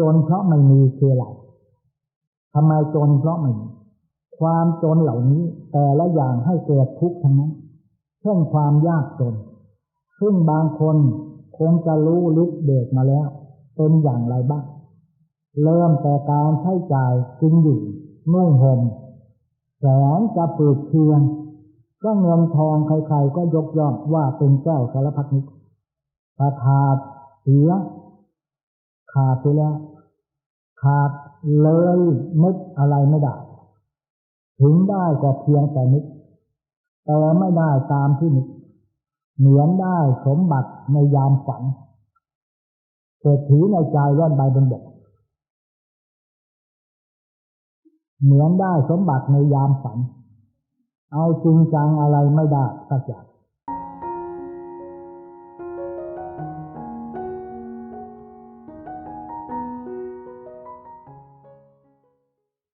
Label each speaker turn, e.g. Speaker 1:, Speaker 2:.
Speaker 1: จนเพราะไม่มีคืออะไรทำไมจนเพราะไม่มีความจนเหล่านี้แต่ละอย่างให้เกิดทุกข์ทั้งนั้น เช่นความยากจน ซึ่งบางคนคงจะรู้ลึกเด็กมาแล้ว เป็นอย่างไรบ้าง เริ่มแต่การใช้จ่ายกินอยู่นุ่งห่มแสนจะปืดเคืองก็เงินทองใครๆก็ยกย่องว่าเป็นเจ้าสารพัดนิถ้าขาดเสีย ขาดไปแล้ว ขาดเลยนึกอะไรไม่ได้ ถึงได้ก็เพียงแต่นึก แต่ไม่ได้ตามที่นึก เหมือนได้สมบัติในยามฝันเศรษฐีในใจย่อนใบบนบกเหมือนได้สมบัติในยามฝัน เอาจริงจังอะไรไม่ได้สักอย่าง